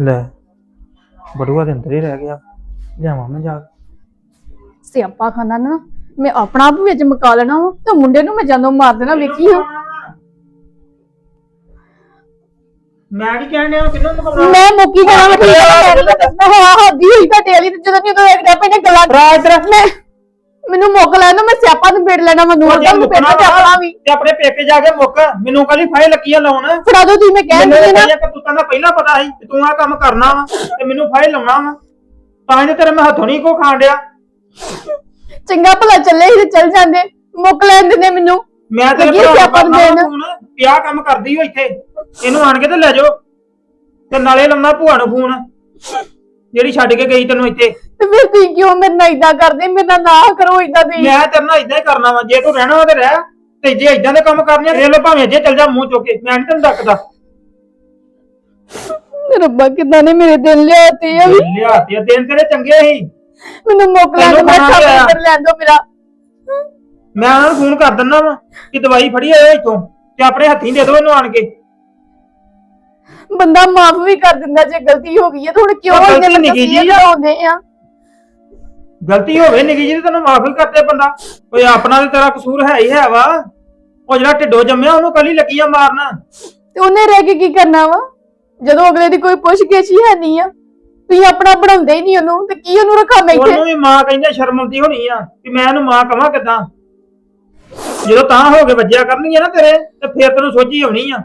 ਲੈ ਬੜੂਆ ਦੇ ਅੰਦਰ ਹੀ ਰਹਿ ਗਿਆ ਲਿਆਵਾਂ ਮੈਂ ਜਾ ਕੇ। ਸਿਆਪਾ ਖਾਨਾ ਨਾ ਮੈਂ ਆਪਣਾ ਆਪ ਵਿੱਚ ਮਕਾ ਲੈਣਾ ਵਾ ਤੇ ਮੁੰਡੇ ਨੂੰ ਮੈਂ ਜਦੋਂ ਮਾਰ ਦੇਣਾ ਵੇਖੀ ਹਾਂ ਮੈਂ ਕੀ ਕਹਿਣ ਡਿਆ ਕਿੰਨੂੰ ਮਕਾਉਣਾ ਮੈਂ ਮੁੱਕੀ ਜਾਣਾ ਮੈਂ ਠੀਕ ਹੈ ਮੈਂ ਹਾਂ ਹੱਦੀ ਹੋਈ ਤਾਂ ਟੇਲੀ ਤੇ ਜਦੋਂ ਨਹੀਂ ਇੱਕ ਡੱਪੇ ਨੇ ਗੱਲਾਂ ਰਾਤ ਮੈਂ ਮੈਨੂੰ ਮੁੱਕ ਲੈਣਾ ਮੈਂ ਸਿਆਪਾ ਨੂੰ ਪੇੜ ਲੈਣਾ ਮੈਂ ਦੂਰ ਦਾ ਨੂੰ ਪੇੜ ਤੇ ਆਪਣਾ ਵੀ ਤੇ ਆਪਣੇ ਪੇਕੇ ਜਾ ਕੇ ਮੁੱਕ ਮੈਨੂੰ ਕਦੀ ਫਾਇਲ ਲੱਗੀਆਂ ਲਾਉਣ। ਫੜਾ ਦੋ ਤੁਸੀਂ ਮੈਂ ਕਹਿ ਮੈਨੂੰ ਦਿੰਦੀ ਨਾ। ਇਹ ਕਤੂਤਾਂ ਦਾ ਪਹਿਲਾਂ ਪਤਾ ਸੀ ਕਿ ਤੂੰ ਆ ਕੰਮ ਕਰਨਾ ਵਾ ਤੇ ਮੈਨੂੰ ਫਾਇਲ ਲਾਉਣਾ ਵਾ। ਤਾਂ ਇਹਨੇ ਤੇਰੇ ਮੈਂ ਹੱਥੋਂ ਨਹੀਂ ਕੋ ਖਾਣ ਡਿਆ। ਚੰਗਾ ਭਲਾ ਚੱਲੇ ਹੀ ਤੇ ਚੱਲ ਜਾਂਦੇ। ਮੁੱਕ ਲੈਂਦੇ ਨੇ ਮੈਨੂੰ। ਮੈਂ ਨੂੰ ਸਿਆਪਾ ਨੂੰ ਦੇਣ। ਪਿਆ ਕੰਮ ਕਰਦੀ ਹੋ ਇੱਥੇ। ਇਹਨੂੰ ਆਣ ਕੇ ਤੇ ਲੈ ਜਾਓ। ਤੇ ਨਾਲੇ ਲਾਉਣਾ ਭੂਆ ਨੂੰ ਫੋਨ। ਜਿਹੜੀ ਛੱਡ ਕੇ ਗਈ ਤੈਨੂੰ ਇੱਥੇ? ਤੇ ਫਿਰ ਤੁਸੀਂ ਕਿਉਂ ਮੇਰੇ ਨਾਲ ਇਦਾਂ ਕਰਦੇ? ਮੇਰੇ ਨਾਲ ਨਾ ਕਰੋ ਇਦਾਂ ਦੇ ਮੈਂ ਤੇਰੇ ਨਾਲ ਇਦਾਂ ਹੀ ਕਰਨਾ ਵਾ। ਜੇ ਤੂੰ ਰਹਿਣਾ ਵਾ ਤੇ ਰਹਿ। ਤੇ ਜੇ ਇਦਾਂ ਦੇ ਕੰਮ ਕਰਨੇ ਆ ਇਹ ਲੋ ਭਾਵੇਂ ਜੇ ਚੱਲ ਜਾ ਮੂੰਹ ਚੁੱਕ ਕੇ। ਮੈਂ ਨਹੀਂ ਤੈਨੂੰ ਡੱਕਦਾ। ਰੱਬਾ ਕਿਦਾਂ ਨੇ ਮੇਰੇ ਦਿਲ ਲਿਆਤੇ ਆ। ਵੀ ਲਿਆ ਤੇ ਦਿਨ ਤੇਰੇ ਚੰਗੇ ਸੀ। ਮੈਨੂੰ ਮੁੱਕ ਲੈਣ ਤੈਨੂੰ ਮੈਂ ਖਾਣਾ ਪਿਆ। ਕਰ ਲੈਣ ਦੋ ਮੇਰਾ। ਮੈਂ ਉਹਨਾਂ ਨੂੰ ਫੋਨ ਕਰ ਦਿੰਦਾ ਵਾ ਕਿ ਦਵਾਈ ਫੜੀ ਆਏ ਇੱਥੋਂ। ਤੇ ਆਪਣੇ ਹੱਥੀਂ ਦੇ ਦਿਓ ਇਹਨੂੰ ਆਣ ਕੇ। ਬੰਦਾ ਮਾਫ ਵੀ ਕਰ ਦਿੰਦਾ ਜੇ ਗਲਤੀ ਹੋ ਗਈ ਹੈ ਤੇ ਹੁਣ ਕਿਉਂ ਉਹ ਗਲਤੀ ਇੰਨੇ ਨਿੱਕੀ ਜਿਹੀ ਆ। ਲਾਉਂਦੇ ਆ? ਗਲਤੀ ਹੋਵੇ ਨਿੱਕੀ ਜੀ ਤੈਨੂੰ ਮਾਫੀ ਕਰਦੇ ਬੰਦਾ। ਓਏ ਆਪਣਾ ਤੇ ਤੇਰਾ ਕਸੂਰ ਹੈ ਹੀ ਹੈ ਵਾ। ਉਹ ਜਿਹੜਾ ਢਿੱਡੋ ਜੰਮਿਆ ਉਹਨੂੰ ਕੱਲੀ ਲੱਗੀਆਂ ਮਾਰਨ। ਤੇ ਉਹਨੇ ਰਹਿ ਕੇ ਕੀ ਕਰਨਾ ਵਾ? ਜਦੋਂ ਅਗਲੇ ਦੀ ਕੋਈ ਪੁੱਛ ਗਿੱਛ ਹੀ ਹੈ ਨਹੀਂ ਆ। ਤੁਸੀਂ ਆਪਣਾ ਬਣਾਉਂਦੇ ਹੀ ਨਹੀਂ ਉਹਨੂੰ ਤੇ ਕੀ ਉਹਨੂੰ ਰੱਖਾਂ ਮੈਂ ਇੱਥੇ? ਉਹਨੂੰ ਵੀ ਮਾਂ ਕਹਿੰਦੇ ਸ਼ਰਮ ਆਉਂਦੀ ਹੋਣੀ ਆ ਕਿ ਮੈਂ ਇਹਨੂੰ ਮਾਂ ਕਵਾਂ ਕਿਦਾਂ? ਜਦੋਂ ਤਾਂ ਹੋ ਕੇ ਵੱਜਿਆ ਕਰਨਗੀਆਂ ਨਾ ਤੇਰੇ ਤੇ ਫੇਰ ਤੈਨੂੰ ਸੋਝੀ ਆਉਣੀ ਆ।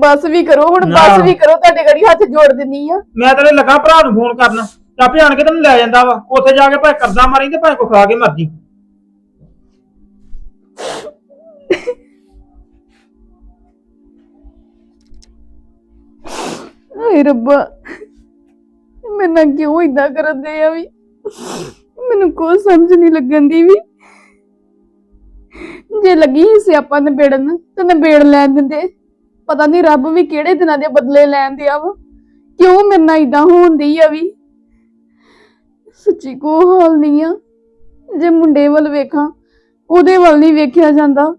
ਬਸ ਵੀ ਕਰੋ ਹੁਣ ਨਾ। ਬਸ ਵੀ ਕਰੋ ਤੁਹਾਡੇ ਗੜੀ ਹੱਥ ਜੋੜ ਦਿੰਨੀ ਆ। ਮੈਂ ਤੇਰੇ ਲੱਗਾ ਭਰਾ ਨੂੰ ਫੋਨ ਕਰਨ। ਆਪੇ ਆਣ ਕੇ ਤੈਨੂੰ ਲੈ ਜਾਂਦਾ ਵਾ। ਉੱਥੇ ਜਾ ਕੇ ਭਾਵੇਂ ਕਰਦਾ ਮਾਰੀ ਤੇ ਭਾਵੇਂ ਕੋ ਖਾ ਕੇ ਮਰਜ਼ੀ ਹਾਏ ਰੱਬਾ ਮੇਰੇ ਨਾਲ ਕਿਉਂ ਇਦਾਂ ਕਰਦੇ ਆ ਵੀ? ਮੈਨੂੰ ਕੋਈ ਸਮਝ ਨਹੀਂ ਲੱਗਣ ਦੀ ਵੀ। ਜੇ ਲੱਗੀ ਸੀ ਸਿਆਪਾ ਨਿਬੇੜਨ ਤੇ ਨਿਬੇੜ ਲੈਣ ਦਿੰਦੇ। ਪਤਾ ਨਹੀਂ ਰੱਬ ਵੀ ਕਿਹੜੇ ਦਿਨਾਂ ਦੇ ਬਦਲੇ ਲੈਣ ਦਿਆ ਵਾ। ਕਿਉਂ ਮੇਰੇ ਨਾਲ ਇਦਾਂ ਹੁੰਦੀ ਆ ਵੀ? ਸੱਚੀ ਕੋ ਹਾਲ ਨਹੀਂ ਆ। ਜੇ ਮੁੰਡੇ ਵੱਲ ਵੇਖਾਂ ਉਹਦੇ ਵੱਲ ਨਹੀਂ ਵੇਖਿਆ ਜਾਂਦਾ।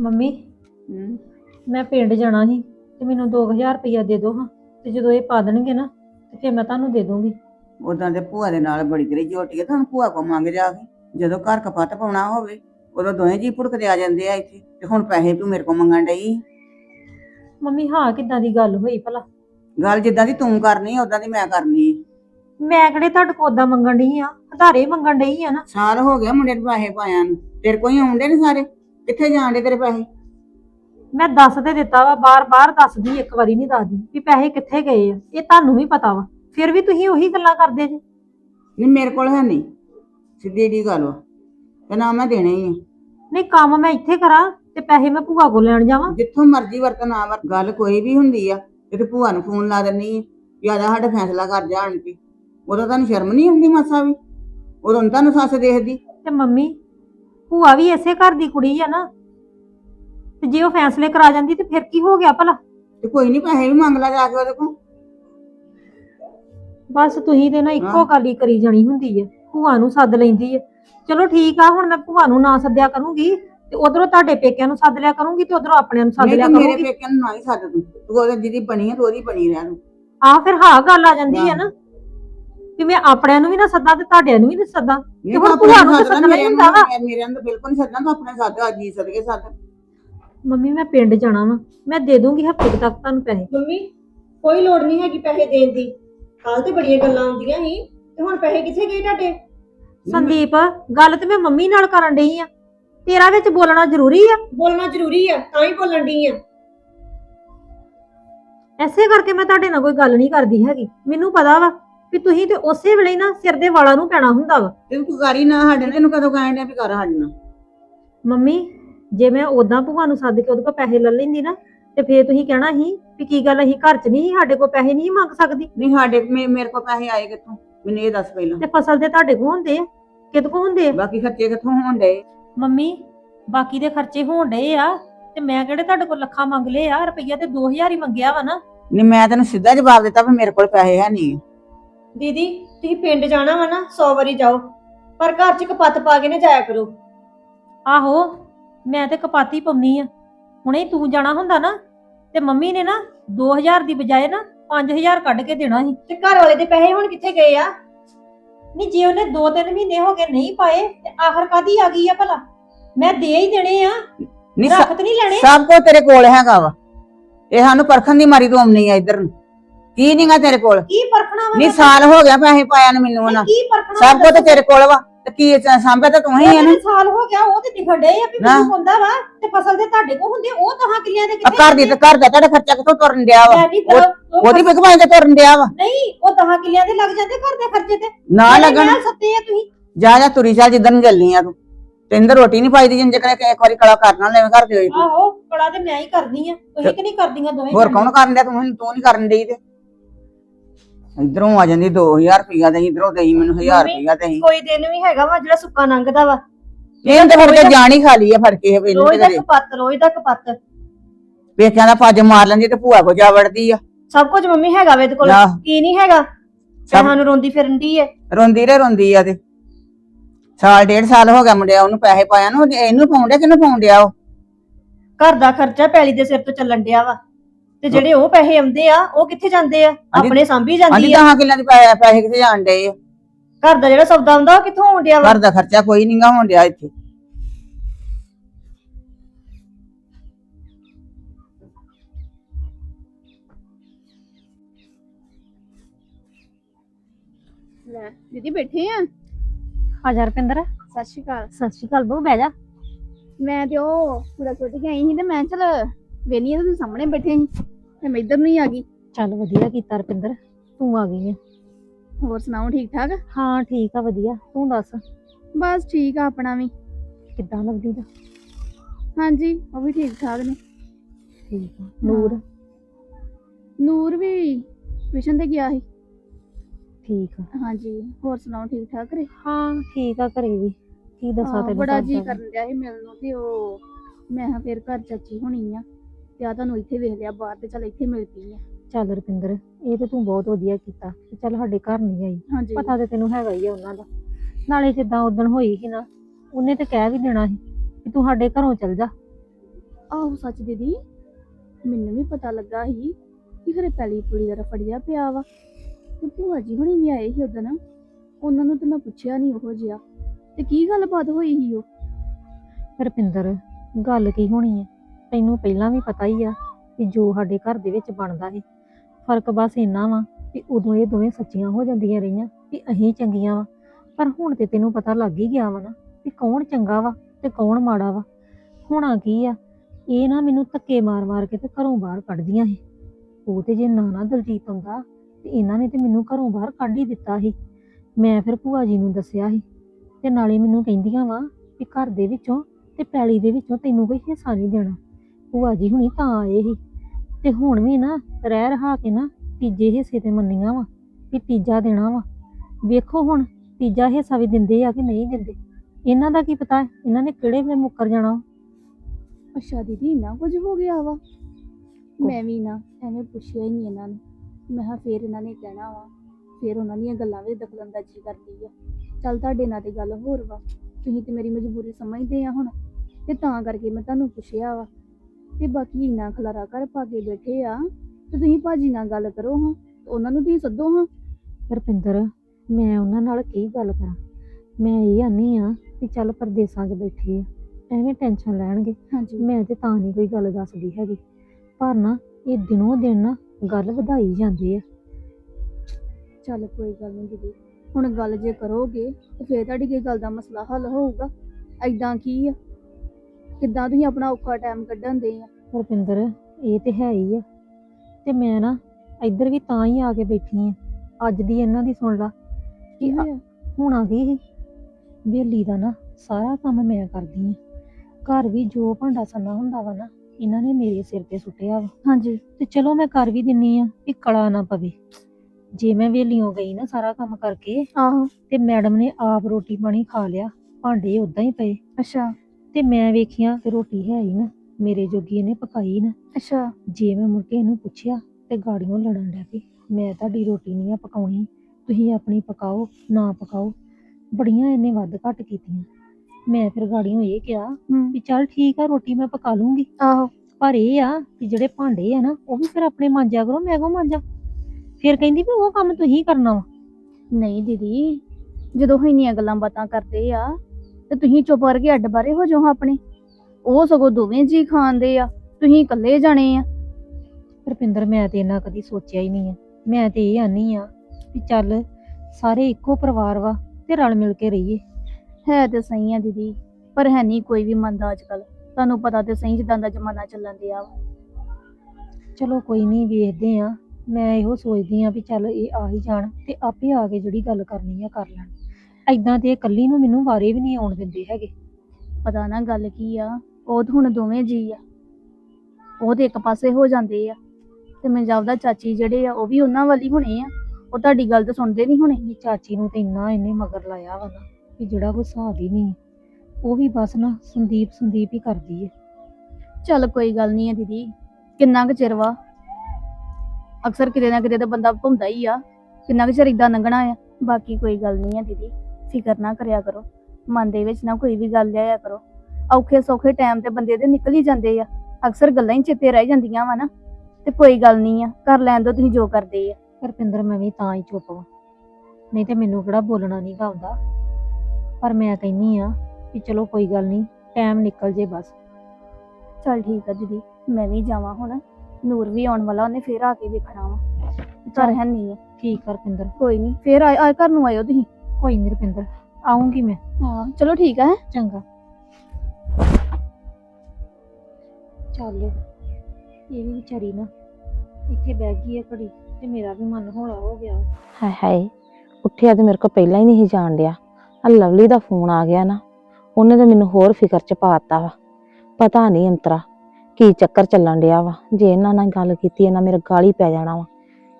ਮੰਮੀ ਮੈਂ ਪਿੰਡ ਜਾਣਾ ਸੀ। ਤੇ ਮੈਨੂੰ 2000 ਰੁਪਇਆ ਦੇ ਦਿਓ ਹਾਂ। ਤੇ ਜਦੋਂ ਇਹ ਪਾ ਦੇਣਗੇ ਨਾ ਤੇ ਫਿਰ ਮੈਂ ਤੁਹਾਨੂੰ ਦੇ ਦੂੰਗੀ। ਉਦਾਂ ਤੇ ਭੂਆ ਦੇ ਨਾਲ ਬੜੀ ਗਰੀ ਝੋਟੀ ਹੈ ਤੁਹਾਨੂੰ ਭੂਆ ਕੋ ਮੰਗ ਜਾ ਕੇ। ਜਦੋਂ ਘਰ ਕਪੱਤ ਪਾਉਣਾ ਹੋਵੇ ਉਦੋਂ ਦੋਵੇਂ ਜੀ ਭੁੜਕਦੇ ਆ ਜਾਂਦੇ ਆ ਇੱਥੇ। ਤੇ ਹੁਣ ਪੈਸੇ ਤੂੰ ਮੇਰੇ ਕੋ ਮੰਗਣ ਡਈ ਮੰਮੀ ਹਾਂ ਕਿੱਦਾਂ ਦੀ ਗੱਲ ਹੋਈ ਭਲਾ? ਗੱਲ ਜਿੱਦਾਂ ਦੀ ਤੂੰ ਕਰਨੀ ਉਦਾਂ ਦੀ ਮੈਂ ਕਰਨੀ ਆ। ਮੈਂ ਕਿਹੜੇ ਤੁਹਾਡੇ ਕੋਲ ਓਦਾਂ ਮੰਗਣ ਡਈ ਆ? ਹਧਾਰੇ ਮੰਗਣ ਡਈ ਆ ਨਾ। ਸਾਲ ਹੋ ਗਿਆ ਮੁੰਡੇ ਨੂੰ ਪੈਸੇ ਪਾਇਆ ਨੂੰ। ਤੇਰੇ ਕੋਈ ਆਉਂਦੇ ਨਹੀਂ ਸਾਰੇ? ਕਿੱਥੇ ਜਾਣਦੇ ਤੇਰੇ ਪੈਸੇ? ਮੈਂ ਦੱਸ ਤੇ ਦਿੱਤਾ ਵਾ ਬਾਰ-ਬਾਰ ਦੱਸਦੀ ਇੱਕ ਵਾਰੀ ਨਹੀਂ ਦੱਸਦੀ ਵੀ ਪੈਸੇ ਕਿੱਥੇ ਗਏ ਆ। ਇਹ ਤੁਹਾਨੂੰ ਵੀ ਪਤਾ ਵਾ। ਫਿਰ ਵੀ ਤੁਸੀਂ ਉਹੀ ਗੱਲਾਂ ਕਰਦੇ ਜੇ। ਨਹੀਂ ਮੇਰੇ ਕੋਲ ਹੈ ਨਹੀਂ। ਸਿੱਧੀ ਜੀ ਗੱਲ ਵਾ। ਤੇ ਨਾ ਮੈਂ ਦੇਣੇ ਹੀ ਆ। ਨਹੀਂ ਕੰਮ ਮੈਂ ਇੱਥੇ ਕਰਾਂ ਤੇ ਪੈਸੇ ਮੈਂ ਭੂਆ ਕੋਲ ਲੈਣ ਜਾਵਾਂ। ਜਿੱਥੋਂ ਮਰਜ਼ੀ ਵਰਤਨ ਆ ਵਰ ਗੱਲ ਕੋਈ ਵੀ ਹੁੰਦੀ ਆ ਤੇ ਤੂੰ ਭੂਆ ਨੂੰ ਫੋਨ ਲਾ ਦਿੰਨੀ ਆ। ਵੀ ਆ ਜਾ ਸਾਡਾ ਫੈਸਲਾ ਕਰ ਜਾਣ ਕੇ। ਉਦੋਂ ਤੁਹਾਨੂੰ ਸ਼ਰਮ ਨਹੀਂ ਆਉਂਦੀ ਮਾਸਾ ਵੀ? ਉਦੋਂ ਨੀ ਤੁਹਾਨੂੰ ਸੱਸ ਦੇਖਦੀ। ਤੇ ਮੰਮੀ ਭੂਆ ਵੀ ਇਸੇ ਘਰ ਦੀ ਕੁੜੀ ਆ ਨਾ। ਤੇ ਜੇ ਉਹ ਫੈਸਲੇ ਕਰਾ ਜਾਂਦੀ ਤੇ ਫਿਰ ਕੀ ਹੋ ਗਿਆ ਭਲਾ? ਤੇ ਕੋਈ ਨਹੀਂ ਪੈਸੇ ਵੀ ਮੰਗ ਲਾ ਜਾ ਕੇ ਉਹਦੇ ਕੋਲ। ਬਸ ਤੁਸੀਂ ਤੇ ਨਾ ਇੱਕੋ ਹਾਂ। ਗੱਲ ਹੀ ਕਰੀ ਜਾਣੀ ਹੁੰਦੀ ਹੈ ਭੂਆ ਨੂੰ ਸੱਦ ਲੈਂਦੀ ਹੈ ਚਲੋ ਠੀਕ ਆ ਹੁਣ ਮੈਂ ਭੂਆ ਨੂੰ ਨਾ ਸੱਦਿਆ ਕਰੂੰਗੀ ਤੇ ਉਧਰੋਂ ਤੁਹਾਡੇ ਪੇਕਿਆਂ ਨੂੰ ਸੱਦ ਲਿਆ ਕਰੂੰਗੀ ਤੇ ਉਧਰੋਂ ਆਪਣਿਆਂ ਨੂੰ ਸੱਦ ਨਹੀਂ ਲਿਆ ਤੂੰ ਮੇਰੇ ਕਰੂੰਗੀ। ਪੇਕਿਆਂ ਨੂੰ ਨਾ ਹੀ ਸੱਦ ਤੂੰ। ਤੂੰ ਉਹਦੇ ਜਿਹਦੀ ਬਣੀ ਹੈ ਤੂੰ ਉਹਦੀ ਬਣੀ ਰਹਿ ਤੂੰ। ਆਹ ਫਿਰ ਹਾਂ ਗੱਲ ਆ ਜਾਂਦੀ ਹੈ ਹਾਂ। ਨਾ। ਕਿ ਮੈਂ ਆਪਣਿਆਂ ਨੂੰ ਵੀ ਨਾ ਸੱਦਾਂ ਤੇ ਤੁਹਾਡਿਆਂ ਨੂੰ ਵੀ ਨਾ ਸੱਦਾਂ। ਨਹੀਂ ਹੁਣ ਤੂੰ ਭੂਆ ਨੂੰ ਤਾਂ ਸੱਦਣਾ, ਹੀ ਹੁੰਦਾ ਵਾ। ਮੇਰੇ ਤਾਂ ਬਿਲਕੁਲ ਨਹੀਂ ਸੱਦਣਾ ਤੂੰ ਆਪਣੇ ਸੱਦ ਆ ਜੀ ਸਦਕੇ ਸੱਦ। ਮੰਮੀ ਮੈਂ ਪਿੰਡ ਜਾਣਾ ਵਾ। ਮੈਂ ਦੇ ਦੂੰਗੀ ਹਫ਼ਤੇ ਤੱਕ ਤੁਹਾਨੂੰ ਪੈਸੇ। ਮੰਮੀ ਕੋਈ ਲੋੜ ਨਹੀਂ ਹੈਗੀ ਪੈਸੇ ਦੇਣ ਦੀ। ਕੱਲ ਤੇ ਬੜੀਆਂ ਗੱਲਾਂ ਆਉਂਦੀਆਂ ਸੀ ਤੇ ਹੁਣ ਪੈਸੇ ਕਿੱਥੇ ਗਏ ਤੁਹਾਡੇ? ਸੰਦੀਪ ਗੱਲ ਤੇ ਮੈਂ ਮੰਮੀ ਨਾਲ ਕਰਨ ਡਈ ਆ। ਤੇਰਾ ਵਿੱਚ ਬੋਲਣਾ ਜ਼ਰੂਰੀ ਆ। ਬੋਲਣਾ ਜ਼ਰੂਰੀ ਆ ਤਾਂ ਹੀ ਬੋਲਣ ਦੀ ਆ। ਐਸੇ ਕਰਕੇ ਮੈਂ ਤੁਹਾਡੇ ਨਾਲ ਕੋਈ ਗੱਲ ਨਹੀਂ ਕਰਦੀ ਹੈਗੀ। ਮੈਨੂੰ ਪਤਾ ਵਾ ਵੀ ਤੁਸੀਂ ਤੇ ਉਸੇ ਵੇਲੇ ਹੀ ਨਾ ਸਿਰ ਦੇ ਵਾਲਾਂ ਨੂੰ ਪੈਣਾ ਹੁੰਦਾ ਵਾ। ਤੇ ਤੂੰ ਕਰੀ ਨਾ ਸਾਡੇ ਨਾਲ ਇਹਨੂੰ ਕਦੋਂ ਕਹਿਣ ਡਿਆ ਵੀ ਕਰ ਸਾਡੇ ਨਾਲ। ਮੰਮੀ ਜੇ ਮੈਂ ਉਦਾਂ ਭੂਆ ਨੂੰ ਸੱਦ ਕੇ ਉਹਦੇ ਕੋਲ ਪੈਸੇ ਲੈ ਲੈਂਦੀ ਨਾ ਤੇ ਫੇਰ ਤੁਸੀਂ ਕਹਿਣਾ ਸੀ ਵੀ ਕੀ ਗੱਲ ਅਸੀਂ ਘਰ 'ਚ ਨਹੀਂ ਸੀ, ਸਾਡੇ ਕੋਲ ਪੈਸੇ ਨਹੀਂ ਮੰਗ ਸਕਦੀ। ਨਹੀਂ ਸਾਡੇ ਮੇ- ਮੇਰੇ ਕੋਲ ਪੈਸੇ ਆਏ ਕਿੱਥੋਂ? ਮੈਨੂੰ ਇਹ ਦੱਸ ਪਹਿਲਾਂ। ਤੇ ਫਸਲ ਤੇ ਤੁਹਾਡੇ ਕੋਲ ਹੁੰਦੇ ਆ? ਕਿਹਦੇ ਕੋਲ ਹੁੰਦੇ ਆ? ਬਾਕੀ ਖਰਚੇ ਕਿੱਥੋਂ ਹੋਣ ਡਏ? ਮੰਮੀ ਬਾਕੀ ਦੇ ਖਰਚੇ ਹੋਣ ਡਏ ਆ ਤੇ ਮੈਂ ਕਿਹੜੇ ਤੁਹਾਡੇ ਕੋਲ ਲੱਖਾਂ ਮੰਗ ਲਏ ਆ? ਰੁਪਈਆ ਤੇ 2000 ਹੀ ਮੰਗਿਆ ਵਾ ਨਾ। ਨਹੀਂ ਮੈਂ ਤੈਨੂੰ ਸਿੱਧਾ ਜਵਾਬ ਦਿੱਤਾ ਵੀ ਮੇਰੇ ਕੋਲ ਪੈਸੇ ਹੈ ਨਹੀਂ। ਦੀਦੀ ਤੁਸੀਂ ਪਿੰਡ ਜਾਣਾ ਵਾ ਨਾ 100 ਵਾਰੀ ਜਾਓ। ਪਰ ਘਰ 'ਚ ਕਪੱਤ ਪਾ ਕੇ ਨਾ ਜਾਇਆ ਕਰੋ। ਆਹੋ। ਮੈਂ ਤੇ ਕਪਾਤੀ ਪਾਉਣੀ ਆ। ਹੁਣੇ ਤੂੰ ਜਾਣਾ ਹੁੰਦਾ ਨਾ ਤੇ ਮੰਮੀ ਨੇ ਨਾ 2000 ਦੀ ਬਜਾਏ ਨਾ 5000 ਕੱਢ ਕੇ ਦੇਣਾ ਸੀ। ਤੇ ਘਰ ਵਾਲੇ ਦੇ ਪੈਸੇ ਹੁਣ ਕਿੱਥੇ ਗਏ ਆ? ਨਹੀਂ ਜੇ ਉਹਨੇ 2-3 ਮਹੀਨੇ ਹੋ ਗਏ ਨਹੀਂ ਪਾਏ ਤੇ ਆਖਰ ਕਾਦੀ ਆ ਗਈ ਆ ਭਲਾ? ਮੈਂ ਦੇ ਹੀ ਦੇਣੇ ਆ। ਨਹੀਂ ਸ- ਰੱਖ ਤੇ ਨਹੀਂ ਲੈਣੇ। ਸਭ ਕੁਝ ਤੇਰੇ ਕੋਲ ਹੈਗਾ ਵਾ। ਇਹ ਸਾਨੂੰ ਪਰਖਣ ਦੀ ਮਾਰੀ ਤੂੰ ਆਉਣੀ ਆ ਇੱਧਰ ਨੂੰ। ਕੀ ਨਹੀਂਗਾ ਤੇਰੇ ਕੋਲ? ਕੀ ਪਰਖਣਾ ਵਾ ਨਹੀਂ ਮੈਂ? ਸਾਲ ਹੋ ਗਿਆ ਪੈਸੇ ਪਾਇਆ ਨੂੰ ਮੈਨੂੰ ਉਹਨਾਂ। ਕੀ ਪਰਖਣਾ ਸਭ ਕੁਝ ਤੇ ਤੇਰੇ ਕੋਲ ਵਾ। ਤੇ ਕੀ ਚ- ਸਾਂਭਿਆ ਤਾਂ ਤੂੰ ਹੀ ਆ ਨਾ। ਸਾਲ ਹੋ ਗਿਆ ਉਹ ਤੇ ਦਿਖਣ ਡੇ ਆ ਵੀ ਨਾ। ਮੈਨੂੰ ਪਾਉਂਦਾ ਵਾ ਤੇ ਫਸਲ ਦੇ ਤੁਹਾਡੇ ਕੋ ਹੁੰਦੇ ਉਹ ਤਾਂ ਕਿੱਲਿਆਂ ਦੇ ਆ ਘਰ ਦੀ ਤੇ ਘਰ ਦਾ ਤੁਹਾਡਾ ਖਰਚਾ ਕਿੱਥੋਂ ਤੁਰਨ ਡਿਆ ਵਾ? ਡੈਡੀ ਫਿਰ ਉਹ ਉਹਦੀ ਭਗਵਾਨ ਤੇ ਤੁਰਨ ਡਿਆ ਵਾ। ਨਹੀਂ ਉਹ 10 ਕਿੱਲਿਆਂ ਦੇ ਲੱਗ ਜਾਂਦੇ ਘਰ ਦੇ ਖਰਚੇ ਤੇ। ਨਾ ਮੇਰੇ ਲੱਗਣ। ਨਾਲ ਸੱਤੇ ਆ ਤੁਸੀਂ। ਜਾ ਜਾ ਤੁਰੀ ਚੱਲ ਜਿੱਦਣ ਜਲਨੀ ਆ ਤੂੰ। ਤੈਨੂੰ ਰੋਟੀ ਨਹੀਂ ਪਾਈਦੀ ਜਿੰਨ ਜਕਰੇ ਇੱਕ ਵਾਰੀ ਕਲਾ ਕਰਨਾ ਲੈਵੇਂ ਘਰ ਦੇ ਹੋਈ ਤੂੰ। ਆਹੋ ਕੜਾ ਤੇ ਮੈਂ ਹੀ ਕਰਦੀ ਆ। ਤੁਸੀਂ ਕਿ ਨਹੀਂ ਕਰਦੀਆਂ ਦੋਵੇਂ ਹੋਰ ਕੌਣ ਕਰਨ ਡਿਆ? ਤੂੰ ਤੂੰ ਨਹੀਂ ਕਰਨ ਡਈ ਤੇ। ਇਧਰੋਂ ਆ ਜਾਂਦੀ 2000 ਰੁਪਇਆ ਤੇ ਇਧਰੋਂ ਦੇਈ ਮੈਨੂੰ 1000 ਮੰਮੀ, ਰੁਪਇਆ ਤੇ ਕੋਈ ਦਿਨ ਵੀ ਹੈਗਾ ਵਾ ਜਿਹੜਾ ਸੁੱਕਾ ਲੰਘਦਾ ਵਾ। ਇਹਨਾਂ ਤੇ ਫੜ ਕੇ ਜਾਣ ਹੀ ਖਾਲੀ ਆ ਫੜ ਕੇ ਇਹ ਰੋਜ਼ ਦਾ ਕਪੱਤ ਰੋਜ਼ ਦਾ ਕਪੱਤ ਵੇਖਿਆ ਦਾ ਪੱਜ ਮਾਰ ਲੈਂਦੀ ਤੇ ਭੂਆ ਕੋ ਜਾ ਵੜਦੀ ਆ। ਸਭ ਕੁਝ ਮੰਮੀ ਹੈਗਾ ਵੇ ਇਹਦੇ ਕੋਲ ਆਹ। ਕੀ ਨਹੀਂ ਹੈਗਾ? ਪੈਸਿਆਂ ਨੂੰ ਰੋਂਦੀ ਫਿਰਨ ਦੀ ਹੈ ਰੋਂਦੀ ਰੇ ਰੋਂਦੀ ਆ ਤੇ। ਸਾਲ ਡੇਢ ਸਾਲ ਹੋ ਗਿਆ ਮੁੰਡਿਆ ਉਹਨੂੰ ਪੈਸੇ ਪਾਇਆ ਨੂੰ ਇਹਨੂੰ ਪਾਉਂਦਿਆ ਕਿਹਨੂੰ ਪਾਉਂਦਿਆ ਉਹ? ਘਰ ਦਾ ਖਰਚਾ ਪੈਲੀ ਦੇ ਸਿਰ ਤੋਂ ਚੱਲਣ ਡਿਆ ਵਾ। ਤੇ ਜਿਹੜੇ ਉਹ ਪੈਸੇ ਆਉਂਦੇ ਆ ਉਹ ਕਿੱਥੇ ਜਾਂਦੇ ਆ। ਆਪਣੇ ਸਾਂਭੀ ਆਂਦੀ ਜਾਂਦੀ ਆ। ਦਹਾਂ ਕਿੱਲਿਆਂ ਦੇ ਪੈ- ਪੈਸੇ ਕਿੱਥੇ ਜਾਣ ਡਏ ਆ? ਘਰ ਦਾ ਜਿਹੜਾ ਸੌਦਾ ਆਉਂਦਾ ਉਹ ਕਿੱਥੋਂ ਆਉਣ ਡਿਆ ਵਾ? ਘਰ ਦਾ ਖਰਚਾ ਕੋਈ ਨਹੀਂਗਾ ਹੋਣ ਡਿਆ ਇੱਥੇ। ਲੈ ਦੀਦੀ ਬੈਠੇ ਆ? ਆ ਜਾ ਰਪਿੰਦਰ। ਸਤਿ ਸ਼੍ਰੀ ਅਕਾਲ। ਸਤਿ ਸ਼੍ਰੀ ਅਕਾਲ ਬਹੁ ਬਹਿ ਜਾ। ਮੈਂ ਤੇ ਉਹ ਪੂਰਾ ਸੁੱਟ ਕੇ ਆਈ ਸੀ ਤੇ ਮੈਂ ਚਲ ਵੇਨੀ ਤੁਸੀਂ ਸਾਹਮਣੇ ਬੈਠੇ ਸੀ ਤੇ ਮੈਂ ਇੱਧਰ ਨੂੰ ਹੀ ਆ ਗਈ। ਚੱਲ ਵਧੀਆ ਕੀਤਾ ਰਪਿੰਦਰ ਤੂੰ ਆ ਗਈ ਹੈ ਹੋਰ ਸੁਣਾਓ ਠੀਕ ਠਾਕ? ਹਾਂ ਠੀਕ ਆ ਵਧੀਆ। ਤੂੰ ਦੱਸ? ਬਸ ਠੀਕ ਆ ਆਪਣਾ ਵੀ। ਕਿੱਦਾਂ ਲੱਗਦੀ ਦਾ ਹਾਂਜੀ ਉਹ ਵੀ ਠੀਕ ਠਾਕ ਨੇ। ਠੀਕ ਆ। ਨੂਰ? ਨੂਰ ਵੀ ਟਿਊਸ਼ਨ ਤੇ ਗਿਆ ਸੀ। ਠੀਕ ਆ। ਹਾਂਜੀ ਹੋਰ ਸੁਣਾਓ ਠੀਕ ਠਾਕ ਰੇ ਹਾਂ ਠੀਕ ਆ ਘਰੇ ਵੀ। ਕੀ ਦੱਸਾਂ ਹਾਂ, ਤੈਨੂੰ ਬੜਾ ਘਰ ਜੀ ਦਾ? ਕਰਨ ਡਿਆ ਸੀ ਮਿਲਣ ਨੂੰ ਤੇ ਉਹ ਮੈਂ ਹਾਂ ਫਿਰ ਘਰ ਚਾਚੀ ਹੋਣੀ ਆ। ਤੇ ਆ ਤੁਹਾਨੂੰ ਇੱਥੇ ਵੇਖ ਲਿਆ ਬਾਹਰ ਤੇ ਚਲ ਇੱਥੇ ਮਿਲ ਪਈ ਆ। ਚੱਲ ਰੁਪਿੰਦਰ ਇਹ ਤੇ ਤੂੰ ਬਹੁਤ ਵਧੀਆ ਕੀਤਾ ਕਿ ਚੱਲ ਸਾਡੇ ਘਰ ਨਹੀਂ ਆਈ। ਹਾਂਜੀ। ਪਤਾ ਤੇ ਤੈਨੂੰ ਹੈਗਾ ਹੀ ਆ ਉਹਨਾਂ ਦਾ। ਨਾਲੇ ਜਿੱਦਾਂ ਉਦਣ ਹੋਈ ਸੀ ਨਾ ਉਹਨੇ ਤੇ ਕਹਿ ਵੀ ਦੇਣਾ ਸੀ ਕਿ ਤੂੰ ਸਾਡੇ ਘਰੋਂ ਚੱਲ ਜਾ। ਆਹੋ ਸੱਚ ਦੀਦੀ ਮੈਨੂੰ ਵੀ ਪਤਾ ਲੱਗਾ ਸੀ ਕਿ ਖਰੇ ਪੈਲੀ ਪੁਲੀ ਦਾ ਫੜਿਆ ਪਿਆ ਵਾ। ਤੇ ਭੂਆ ਜੀ ਹੁਣੀ ਵੀ ਆਏ ਸੀ ਉਦੋਂ ਉਹਨਾਂ ਨੂੰ ਤੇ ਮੈਂ ਪੁੱਛਿਆ ਨਹੀਂ ਉਹੋ ਜਿਹਾ। ਤੇ ਕੀ ਗੱਲਬਾਤ ਹੋਈ ਸੀ ਉਹ? ਰੁਪਿੰਦਰ ਗੱਲ ਕੀ ਹੋਣੀ ਹੈ ਤੈਨੂੰ ਪਹਿਲਾਂ ਵੀ ਪਤਾ ਹੀ ਆ ਕਿ ਜੋ ਸਾਡੇ ਘਰ ਦੇ ਵਿੱਚ ਬਣਦਾ ਸੀ, ਫ਼ਰਕ ਬਸ ਇੰਨਾ ਵਾ ਕਿ ਉਦੋਂ ਇਹ ਦੋਵੇਂ ਸੱਚੀਆਂ ਹੋ ਜਾਂਦੀਆਂ ਰਹੀਆਂ ਕਿ ਅਸੀਂ ਚੰਗੀਆਂ ਵਾ। ਪਰ ਹੁਣ ਤੇ ਤੈਨੂੰ ਪਤਾ ਲੱਗ ਹੀ ਗਿਆ ਵਾ ਨਾ ਕਿ ਕੌਣ ਚੰਗਾ ਵਾ ਤੇ ਕੌਣ ਮਾੜਾ ਵਾ। ਹੋਣਾ ਕੀ ਆ, ਇਹ ਨਾ ਮੈਨੂੰ ਧੱਕੇ ਮਾਰ-ਮਾਰ ਕੇ ਤੇ ਘਰੋਂ ਬਾਹਰ ਕੱਢਦੀਆਂ ਸੀ। ਉਹ ਤੇ ਜੇ ਨਾ ਨਾ ਦਲਜੀਤ ਆਉਂਦਾ ਤੇ ਇਹਨਾਂ ਨੇ ਤੇ ਮੈਨੂੰ ਘਰੋਂ ਬਾਹਰ ਕੱਢ ਹੀ ਦਿੱਤਾ ਸੀ। ਮੈਂ ਫਿਰ ਭੂਆ ਜੀ ਨੂੰ ਦੱਸਿਆ ਸੀ ਤੇ ਨਾਲੇ ਮੈਨੂੰ ਕਹਿੰਦੀਆਂ ਵਾ ਕਿ ਘਰ ਦੇ ਵਿੱਚੋਂ ਤੇ ਪੈਲੀ ਦੇ ਵਿੱਚੋਂ ਤੈਨੂੰ ਕੋਈ ਹਿੱਸਾ ਨਹੀਂ ਦੇਣਾ। ਭੂਆ ਜੀ ਹੁਣੀ ਤਾਂ ਆਏ ਸੀ। ਤੇ ਹੁਣ ਵੀ ਨਾ ਰਹਿ ਰਹਾ ਕੇ ਨਾ ਤੀਜੇ ਹਿੱਸੇ ਤੇ ਮੰਨੀਆਂ ਵਾ ਵੀ ਤੀਜਾ ਦੇਣਾ ਵਾ। ਵੇਖੋ ਹੁਣ ਤੀਜਾ ਹਿੱਸਾ ਵੀ ਦਿੰਦੇ ਆ ਕਿ ਨਹੀਂ ਦਿੰਦੇ। ਇਹਨਾਂ ਦਾ ਕੀ ਪਤਾ ਇਹਨਾਂ ਨੇ ਕਿਹੜੇ ਵੇਲੇ ਮੁੱਕਰ ਜਾਣਾ ਅੱਛਾ ਦੀਦੀ ਇੰਨਾ ਕੁਝ ਹੋ ਗਿਆ ਵਾ? ਮੈਂ ਵੀ ਨਾ ਐਵੇਂ ਪੁੱਛਿਆ ਹੀ ਨਹੀਂ ਇਹਨਾਂ ਨੂੰ। ਮੈਂ ਕਿਹਾ ਫੇਰ ਇਹਨਾਂ ਨੇ ਕਹਿਣਾ ਵਾ ਫੇਰ ਉਹਨਾਂ ਦੀਆਂ ਗੱਲਾਂ ਵਿੱਚ ਦਖਲਅੰਦਾਜ਼ੀ ਕਰਦੀ ਆ। ਚੱਲ ਤੁਹਾਡੇ ਨਾਲ ਤੇ ਗੱਲ ਹੋਰ ਵਾ। ਤੁਸੀਂ ਤੇ ਮੇਰੀ ਮਜਬੂਰੀ ਸਮਝਦੇ ਆ ਹੁਣ। ਤੇ ਤਾਂ ਕਰਕੇ ਮੈਂ ਤੁਹਾਨੂੰ ਪੁੱਛਿਆ ਵਾ ਤੇ ਬਾਕੀ ਇੰਨਾ ਖਲਾਰਾ ਕਰ ਪਾ ਕੇ ਬੈਠੇ ਆ ਤੇ ਤੁਸੀਂ ਭਾਜੀ ਨਾਲ ਗੱਲ ਕਰੋ ਹਾਂ ਤੇ ਉਹਨਾਂ ਨੂੰ ਤੁਸੀਂ ਸੱਦੋ ਹਾਂ। ਰੁਪਿੰਦਰ ਮੈਂ ਉਹਨਾਂ ਨਾਲ ਕੀ ਗੱਲ ਕਰਾਂ? ਮੈਂ ਇਹ ਆਨੀ ਆ ਕਿ ਚੱਲ ਪਰਦੇਸਾਂ 'ਚ ਬੈਠੇ ਆ ਐਵੇਂ ਟੈਨਸ਼ਨ ਲੈਣਗੇ। ਹਾਂਜੀ। ਮੈਂ ਤੇ ਤਾਂ ਨਹੀਂ ਕੋਈ ਗੱਲ ਦੱਸਦੀ ਹੈਗੀ। ਪਰ ਨਾ ਇਹ ਦਿਨੋਂ ਦਿਨ ਨਾ ਗੱਲ ਵਧਾਈ ਜਾਂਦੇ ਆ। ਚੱਲ ਕੋਈ ਗੱਲ ਨਹੀਂ ਦੀਦੀ ਹੁਣ ਗੱਲ ਜੇ ਕਰੋਗੇ ਤੇ ਫੇਰ ਤੁਹਾਡੀ ਕੀ ਗੱਲ ਦਾ ਮਸਲਾ ਹੱਲ ਹੋਊਗਾ। ਐਦਾਂ ਕੀ ਆ? ਕਿੱਦਾਂ ਤੁਸੀਂ ਆਪਣਾ ਔਖਾ ਟਾਈਮ ਕੱਢਣ ਦੇ ਆ? ਰੁਪਿੰਦਰ ਇਹ ਤੇ ਹੈ ਹੀ ਆ। ਤੇ ਮੈਂ ਨਾ ਇੱਧਰ ਵੀ ਤਾਂ ਹੀ ਆ ਕੇ ਬੈਠੀ ਆ। ਅੱਜ ਦੀ ਇਹਨਾਂ ਦੀ ਸੁਣ ਲਾ। ਕੀ ਕਿ ਹੋਇਆ? ਹੁਣ ਗਈ ਸੀ। ਬੇਲੀ ਦਾ ਨਾ ਸਾਰਾ ਕੰਮ ਮੈਂ ਕਰਦੀ ਆ। ਘਰ ਵੀ ਜੋ ਭਾਂਡਾ ਸੰਨਾ ਹੁੰਦਾ ਵਾ ਨਾ ਇਹਨਾਂ ਨੇ ਮੇਰੇ ਸਿਰ ਤੇ ਸੁੱਟਿਆ ਵਾ। ਹਾਂਜੀ। ਤੇ ਚਲੋ ਮੈਂ ਕਰ ਵੀ ਦਿੰਨੀ ਆ ਕਿ ਕਲਾ ਨਾ ਪਵੇ। ਜੇ ਮੈਂ ਵੇਲੀਓ ਗਈ ਨਾ ਸਾਰਾ ਕੰਮ ਕਰਕੇ ਆਹੋ। ਤੇ ਮੈਡਮ ਨੇ ਆਪ ਰੋਟੀ ਪਾਣੀ ਖਾ ਲਿਆ ਭਾਂਡੇ ਉਦਾਂ ਹੀ ਪਏ। ਅੱਛਾ। ਤੇ ਮੈਂ ਵੇਖਿਆ ਤੇ ਰੋਟੀ ਹੈ ਹੀ ਨਾ ਮੇਰੇ ਜੋਗੀ ਇਹਨੇ ਪਕਾਈ ਨਾ। ਅੱਛਾ। ਜੇ ਮੈਂ ਮੁੜ ਕੇ ਇਹਨੂੰ ਪੁੱਛਿਆ ਤੇ ਗਾੜੀਆਂ ਲੜਨ ਡਿਆ ਪਈ ਮੈਂ ਤੁਹਾਡੀ ਰੋਟੀ ਨਹੀਂ ਆ ਪਕਾਉਣੀ ਤੁਸੀਂ ਆਪਣੀ ਪਕਾਓ ਨਾ ਪਕਾਓ। ਬੜੀਆਂ ਇਹਨੇ ਵੱਧ ਘੱਟ ਕੀਤੀਆਂ। ਮੈਂ ਫਿਰ ਗਾੜੀਆਂ ਇਹ ਕਿਹਾ ਵੀ ਚੱਲ ਠੀਕ ਆ ਰੋਟੀ ਮੈਂ ਪਕਾ ਲੂੰਗੀ। ਆਹੋ। ਪਰ ਇਹ ਆ ਕਿ ਜਿਹੜੇ ਭਾਂਡੇ ਆ ਨਾ ਉਹ ਵੀ ਫਿਰ ਆਪਣੇ ਮਾਂਜਿਆ ਕਰੋ ਮੈਂ ਕਿਉਂ ਮਾਂਜਾਂ? ਫਿਰ ਕਹਿੰਦੀ ਵੀ ਉਹ ਕੰਮ ਤੁਸੀਂ ਕਰਨਾ ਵਾ। ਨਹੀਂ ਦੀਦੀ ਜਦੋਂ ਉਹ ਇੰਨੀਆਂ ਗੱਲਾਂ ਬਾਤਾਂ ਕਰਦੇ ਆ ਤੇ ਤੁਸੀਂ ਚੁੱਪ ਕਰਕੇ ਅੱਡ ਬਾਰੇ ਹੋ ਜਾਓ ਆਪਣੇ। ਉਹ ਸਗੋਂ ਦੋਵੇਂ ਜੀ ਖਾਂਦੇ ਆ ਤੁਸੀਂ ਇਕੱਲੇ ਜਾਣੇ ਆ। ਰੁਪਿੰਦਰ ਮੈਂ ਤੇ ਇੰਨਾ ਕਦੀ ਸੋਚਿਆ ਹੀ ਨਹੀਂ ਆ। ਮੈਂ ਤੇ ਇਹ ਆਨੀ ਆ ਵੀ ਚੱਲ ਸਾਰੇ ਇੱਕੋ ਪਰਿਵਾਰ ਵਾ ਤੇ ਰਲ ਮਿਲ ਕੇ ਰਹੀਏ। ਹੈ ਤੇ ਸਹੀ ਆ ਦੀਦੀ ਪਰ ਹੈ ਨਹੀਂ ਕੋਈ ਵੀ ਮੰਨਦਾ ਅੱਜ ਕੱਲ ਤੁਹਾਨੂੰ ਪਤਾ ਤੇ ਸਹੀ ਜਿੱਦਾਂ ਦਾ ਜ਼ਮਾਨਾ ਚੱਲਣ ਦਿਆ ਵਾ। ਚਲੋ ਕੋਈ ਨਹੀਂ ਵੇਖਦੇ ਆ। ਮੈਂ ਇਹੋ ਸੋਚਦੀ ਆ ਵੀ ਚੱਲ ਇਹ ਆ ਹੀ ਜਾਣ ਤੇ ਆਪੇ ਆ ਕੇ ਜਿਹੜੀ ਗੱਲ ਕਰਨੀ ਆ ਕਰ ਲੈਣ। ਐਦਾਂ ਤੇ ਇਹ ਇਕੱਲੀ ਨੂੰ ਮੈਨੂੰ ਵਾਰੇ ਵੀ ਨਹੀਂ ਆਉਣ ਦਿੰਦੇ ਹੈਗੇ। ਪਤਾ ਨਾ ਗੱਲ ਕੀ ਆ ਉਹ ਤਾਂ ਹੁਣ ਦੋਵੇਂ ਜੀ ਆ। ਉਹ ਤੇ ਇੱਕ ਪਾਸੇ ਹੋ ਜਾਂਦੇ ਆ। ਤੇ ਪੰਜਾਬ ਦਾ ਚਾਚੀ ਜਿਹੜੇ ਆ ਉਹ ਵੀ ਉਹਨਾਂ ਵਾਲੀ ਹੋਣੇ ਆ। ਉਹ ਤੁਹਾਡੀ ਗੱਲ ਤਾਂ ਸੁਣਦੇ ਨਹੀਂ ਹੋਣੇ? ਇਹ ਚਾਚੀ ਨੂੰ ਤੇ ਇੰਨਾ ਇਹਨੇ ਮਗਰ ਲਾਇਆ ਵਾ ਨਾ ਵੀ ਜਿਹੜਾ ਕੋਈ ਹਿਸਾਬ ਹੀ ਨਹੀਂ ਉਹ ਵੀ ਬਸ ਨਾ ਸੰਦੀਪ ਸੰਦੀਪ ਹੀ ਕਰਦੀ ਹੈ ਚੱਲ ਕੋਈ ਗੱਲ ਨਹੀਂ ਆ ਦੀਦੀ ਕਿੰਨਾ ਕੁ ਚਿਰ ਵਾ? ਅਕਸਰ ਕਿਤੇ ਨਾ ਕਿਤੇ ਤਾਂ ਬੰਦਾ ਭੁੰਦਾ ਹੀ ਆ। ਕਿੰਨਾ ਕੁ ਚਿਰ ਇਦਾਂ ਲੰਘਣਾ ਆ? ਬਾਕੀ ਕੋਈ ਗੱਲ ਨਹੀਂ ਆ ਦੀਦੀ। ਫਿਕਰ ਨਾ ਕਰਿਆ ਕਰੋ। ਮਨ ਦੇ ਵਿੱਚ ਨਾ ਕੋਈ ਵੀ ਗੱਲ ਲਿਆਇਆ ਕਰੋ। ਔਖੇ ਸੌਖੇ ਟਾਈਮ ਤੇ ਬੰਦੇ ਦੇ ਨਿਕਲ ਹੀ ਜਾਂਦੇ ਆ। ਅਕਸਰ ਗੱਲਾਂ ਹੀ ਚਿੱਤੇ ਰਹਿ ਜਾਂਦੀਆਂ ਵਾ ਨਾ। ਤੇ ਕੋਈ ਗੱਲ ਨਹੀਂ ਆ। ਕਰ ਲੈਣ ਦੋ ਤੁਸੀਂ ਜੋ ਕਰਦੇ ਆ। ਰਪਿੰਦਰ ਮੈਂ ਵੀ ਤਾਂ ਹੀ ਚੁੱਪ ਵਾਂ। ਨਹੀਂ ਤੇ ਮੈਨੂੰ ਕਿਹੜਾ ਬੋਲਣਾ ਨਹੀਂ ਆਉਂਦਾ। ਪਰ ਮੈਂ ਕਹਿੰਨੀ ਆ ਵੀ ਚਲੋ ਕੋਈ ਗੱਲ ਨਹੀਂ ਟਾਈਮ ਨਿਕਲ ਜੇ ਬਸ। ਚੱਲ ਠੀਕ ਆ ਦੀਦੀ ਮੈਂ ਵੀ ਜਾਵਾਂ ਹੁਣ। ਨੂਰ ਵੀ ਆਉਣ ਵਾਲਾ ਉਹਨੇ ਫੇਰ ਆ ਕੇ ਵੇਖਣਾ ਵਾ। ਘਰ ਹੈ ਨਹੀਂ ਆ। ਠੀਕ ਆ ਰਪਿੰਦਰ। ਕੋਈ ਨਹੀਂ ਫੇਰ ਆ ਆ ਘਰ ਨੂੰ ਆਇਓ ਤੁਸੀਂ। ਕੋਈ ਨਹੀਂ ਰਪਿੰਦਰ ਆਉਂਗੀ ਮੈਂ। ਹਾਂ ਚਲੋ ਠੀਕ ਆ ਹੈਂ। ਚੰਗਾ। ਚੱਲ ਇਹ ਵੀ ਵਿਚਾਰੀ ਨਾ ਇੱਥੇ ਬਹਿ ਗਈ ਹੈ ਘੜੀ ਤੇ ਮੇਰਾ ਵੀ ਮਨ ਹੌਲਾ ਹੋ ਗਿਆ। ਹਾਏ ਹਾਏ ਉੱਠਿਆ ਤੇ ਮੇਰੇ ਕੋਲ ਪਹਿਲਾਂ ਹੀ ਨਹੀਂ ਜਾਣ ਡਿਆ। ਆ ਲਵਲੀ ਦਾ ਫੋਨ ਆ ਗਿਆ ਨਾ ਉਹਨੇ ਤਾਂ ਮੈਨੂੰ ਹੋਰ ਫਿਕਰ ਚ ਪਾਤਾ ਵਾ। ਪਤਾ ਨਹੀਂ ਅੰਤਰਾ ਕੀ ਚੱਕਰ ਚੱਲਣ ਡਿਆ ਵਾ। ਜੇ ਇਹਨਾਂ ਨਾਲ ਗੱਲ ਕੀਤੀ ਇਹਨਾਂ ਮੇਰੇ ਗਾਲੀ ਪੈ ਜਾਣਾ ਵਾ।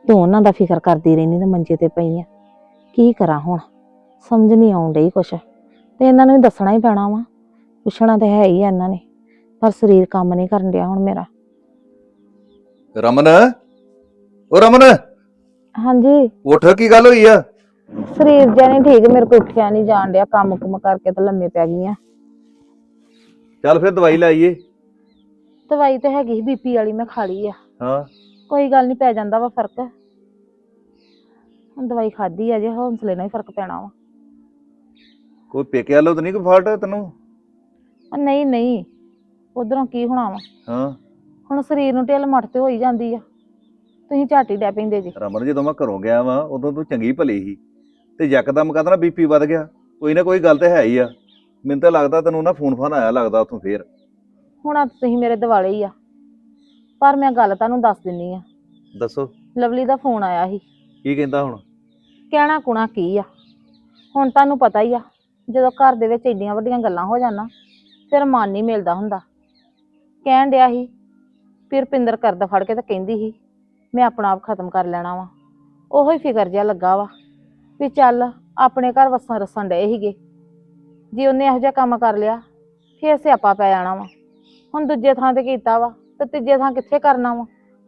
ਤੂੰ ਉਹਨਾਂ ਦਾ ਫਿਕਰ ਕਰਦੀ ਰਹਿੰਦੀ ਤੇ ਮੰਜੇ ਤੇ ਪਈ ਆ। ਕੀ ਕਰਾਂ ਹੁਣ? ਸਮਝ ਨਹੀਂ ਆਉਣ ਡਈ ਕੁਛ। ਤੇ ਇਹਨਾਂ ਨੂੰ ਵੀ ਦੱਸਣਾ ਹੀ ਪੈਣਾ ਵਾ। ਪੁੱਛਣਾ ਤੇ ਹੈ ਹੀ ਆ ਇਹਨਾਂ ਨੇ। ਪਰ ਸਰੀਰ ਕੰਮ ਨਹੀਂ ਕਰਨ ਡਿਆ ਹੁਣ ਮੇਰਾ। ਰਮਨ? ਓ ਰਮਨ? ਹਾਂਜੀ। ਉੱਠ ਕੀ ਗੱਲ ਹੋਈ ਆ? ਸਰੀਰ ਜਿਹਾ ਨਹੀਂ ਠੀਕ ਮੇਰੇ ਕੋਲ ਉੱਠਿਆ ਨਹੀਂ ਜਾਣ ਡਿਆ। ਕੰਮ ਕੁਮ ਕਰਕੇ ਤਾਂ ਲੰਮੇ ਪੈ ਗਈਆਂ ਚੱਲ ਫਿਰ ਦਵਾਈ ਲੈ ਆਈਏ ਦਵਾਈ ਤਾਂ ਹੈਗੀ ਬੀਪੀ ਵਾਲੀ ਮੈਂ ਖਾ ਲਈ ਆ। ਹਾਂ। ਕੋਈ ਗੱਲ ਨਹੀਂ ਪੈ ਜਾਂਦਾ ਵਾ ਫ਼ਰਕ। ਹੁਣ ਦਵਾਈ ਖਾਧੀ ਆ ਜੇ ਹੌਂਸਲੇ ਨਾਲ ਹੀ ਫ਼ਰਕ ਪੈਣਾ ਵਾ। ਕੋਈ ਪੇਕੇ ਵਾਲੋ ਤਾਂ ਨਹੀਂ ਕੋਈ ਫਾਲਟ ਤੈਨੂੰ? ਉਹ ਨਹੀਂ ਨਹੀਂ। ਉਧਰੋਂ ਕੀ ਹੋਣਾ ਵਾ? ਹਾਂ। ਹੁਣ ਸਰੀਰ ਨੂੰ ਢਿੱਲ ਮੱਠ ਤੇ ਹੋਈ ਜਾਂਦੀ ਆ। ਤੁਸੀਂ ਝਾਟੀ ਡੈ ਪੈਂਦੇ ਜੀ। ਰਮਨ ਜਦੋਂ ਮੈਂ ਘਰੋਂ ਗਿਆ ਵਾਂ ਉਦੋਂ ਤੂੰ ਚੰਗੀ ਭਲੀ ਸੀ। ਤੇ ਯਕਦਮ ਕਹਿੰਦਾ ਨਾ ਬੀਪੀ ਵੱਧ ਗਿਆ। ਕੋਈ ਨਾ ਕੋਈ ਗੱਲ ਤੇ ਹੈ ਹੀ ਆ। ਮੈਨੂੰ ਤਾਂ ਲੱਗਦਾ ਤੈਨੂੰ ਨਾ ਫੋਨ ਫਾਨ ਆਇਆ ਲੱਗਦਾ ਉੱਥੋਂ ਫੇਰ। ਹੁਣ ਆ ਤੁਸੀਂ ਮੇਰੇ ਦਿਵਾਲੇ ਹੀ ਆ। ਪਰ ਮੈਂ ਗੱਲ ਤੁਹਾਨੂੰ ਦੱਸ ਦਿੰਨੀ ਆ। ਦੱਸੋ। ਲਵਲੀ ਦਾ ਫੋਨ ਆਇਆ ਸੀ। ਕੀ ਕਹਿੰਦਾ ਹੁਣ? ਕਹਿਣਾ ਕੁਣਾ ਕੀ ਆ? ਹੁਣ ਤੁਹਾਨੂੰ ਪਤਾ ਹੀ ਆ। ਜਦੋਂ ਘਰ ਦੇ ਵਿੱਚ ਇੰਨੀਆਂ ਵੱਡੀਆਂ ਗੱਲਾਂ ਹੋ ਜਾਣਾ ਫਿਰ ਮਨ ਨਹੀਂ ਮਿਲਦਾ ਹੁੰਦਾ। ਕਹਿਣ ਡਿਆ ਸੀ ਫਿਰ ਪਿੰਦਰ ਕਰਦਾ ਫੜ ਕੇ ਤਾਂ ਕਹਿੰਦੀ ਸੀ, ਮੈਂ ਆਪਣਾ ਆਪ ਖਤਮ ਕਰ ਲੈਣਾ ਵਾ। ਉਹੋ ਹੀ ਫਿਕਰ ਜਿਹਾ ਲੱਗਾ ਵਾ ਵੀ ਚੱਲ ਆਪਣੇ ਘਰ ਵਸਾਂ ਰਸਣ ਡਏ ਸੀਗੇ। ਜੇ ਉਹਨੇ ਇਹੋ ਜਿਹਾ ਕੰਮ ਕਰ ਲਿਆ, ਫੇਰ ਸਿਆਪਾ ਪੈ ਜਾਣਾ ਵਾ। ਹੁਣ ਦੂਜੇ ਥਾਂ ਤੇ ਕੀਤਾ ਵਾ ਤੇ ਤੀਜੇ ਥਾਂ ਕਿੱਥੇ ਕਰਨਾ ਵਾ?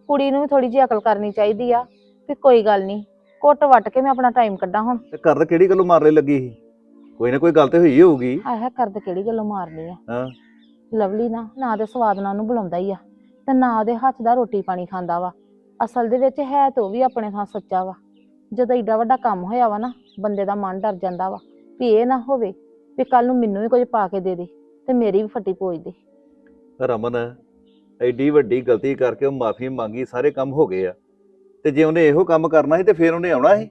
ਕੁੜੀ ਨੂੰ ਵੀ ਥੋੜੀ ਜਿਹੀ ਅਕਲ ਕਰਨੀ ਚਾਹੀਦੀ ਆ ਵੀ ਕੋਈ ਗੱਲ ਨਹੀਂ, ਕੁੱਟ ਵੱਟ ਕੇ ਮੈਂ ਆਪਣਾ ਟਾਈਮ ਕੱਢਾਂ ਹੁਣ। ਤੇ ਘਰ ਤਾਂ ਕਿਹੜੀ ਗੱਲੋਂ ਮਾਰਨੇ ਲੱਗੀ ਸੀ? ਕੋਈ ਨਾ ਕੋਈ ਗੱਲ ਤੇ ਹੋਈ ਹੋਊਗੀ। ਆਹ ਹੈ ਕਰਦ ਕਿਹੜੀ ਗੱਲੋਂ ਮਾਰਨੀ ਆ? ਹਾਂ। ਲਵਲੀ ਨਾ ਨਾ ਦੇ ਸਵਾਦ ਨਾਲ ਉਹਨੂੰ ਬੁਲਾਉਂਦਾ ਹੀ ਆ ਤੇ ਨਾ ਉਹਦੇ ਹੱਥ ਦਾ ਰੋਟੀ ਪਾਣੀ ਖਾਂਦਾ ਵਾ। ਅਸਲ ਦੇ ਵਿੱਚ ਹੈ ਤਾਂ ਉਹ ਵੀ ਆਪਣੇ ਥਾਂ ਸੱਚਾ ਵਾ। ਜਦੋਂ ਏਡਾ ਵੱਡਾ ਕੰਮ ਹੋਇਆ ਵਾ ਨਾ ਬੰਦੇ ਦਾ ਮਨ ਡਰ ਜਾਂਦਾ ਵਾ ਵੀ ਇਹ ਨਾ ਹੋਵੇ ਵੀ ਕੱਲ ਨੂੰ ਮੈਨੂੰ ਵੀ ਕੁਝ ਪਾ ਕੇ ਦੇ ਦੇ ਤੇ ਮੇਰੀ ਵੀ ਫੱਟੀ ਪੋਜ ਦੇ। ਰਮਨ ਐਡੀ ਵੱਡੀ ਗਲਤੀ ਕਰਕੇ ਉਹ ਮਾਫੀ ਮੰਗੀ ਸਾਰੇ ਕੰਮ ਹੋ ਗਏ ਆ। ਤੇ ਜੇ ਉਹਨੇ ਇਹੋ ਕੰਮ ਕਰਨਾ ਸੀ ਤੇ ਫਿਰ ਉਹਨੇ ਆਉਣਾ ਸੀ।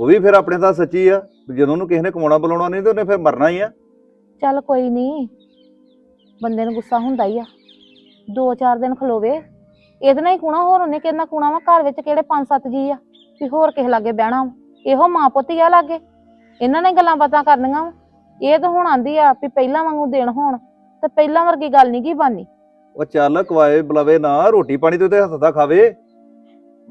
ਉਹ ਵੀ ਫਿਰ ਆਪਣੇ ਤਾਂ ਸੱਚੀ ਆ। ਜਦੋਂ ਉਹਨੂੰ ਕਿਸੇ ਨੇ ਕਮਾਉਣਾ ਬੁਲਾਉਣਾ ਨਹੀਂ ਤੇ ਉਹਨੇ ਫਿਰ ਮਰਨਾ ਹੀ ਆ। ਚੱਲ ਕੋਈ ਨਹੀਂ। ਬੰਦੇ ਨੂੰ ਗੁੱਸਾ ਹੁੰਦਾ ਹੀ ਆ। ਦੋ ਚਾਰ ਦਿਨ ਖਲੋਵੇ। ਇਹਦੇ ਨਾਲ ਹੀ ਕੁਣਾ ਹੋਰ ਉਹਨੇ ਕਿਹਦੇ ਨਾਲ ਕੁਣਾ ਵਾ? ਘਰ ਵਿੱਚ ਕਿਹੜੇ ਪੰਜ ਸੱਤ ਜੀ ਆ? ਵੀ ਹੋਰ ਕਿਸੇ ਲਾਗੇ ਬਹਿਣਾ ਵਾ। ਇਹੋ ਮਾਂ ਪੁੱਤ ਹੀ ਆ ਲਾਗੇ। ਇਹਨਾਂ ਨੇ ਗੱਲਾਂ ਬਾਤਾਂ ਕਰਨੀਆਂ ਵਾ। ਇਹ ਤਾਂ ਹੁਣ ਆਂਦੀ ਆ ਵੀ ਪਹਿਲਾਂ ਵਾਂਗੂ ਦੇਣ ਹੋਣ। ਤੇ ਪਹਿਲਾਂ ਵਰਗੀ ਗੱਲ ਨਹੀਂ ਕੀ ਬਾਨੀ ਉਹ ਚੱਲ ਕਵਾਏ ਬੁਲਾਵੇ ਨਾ ਰੋਟੀ ਪਾਣੀ ਤੇ ਉਹਦੇ ਹੱਥ ਦਾ ਖਾਵੇ।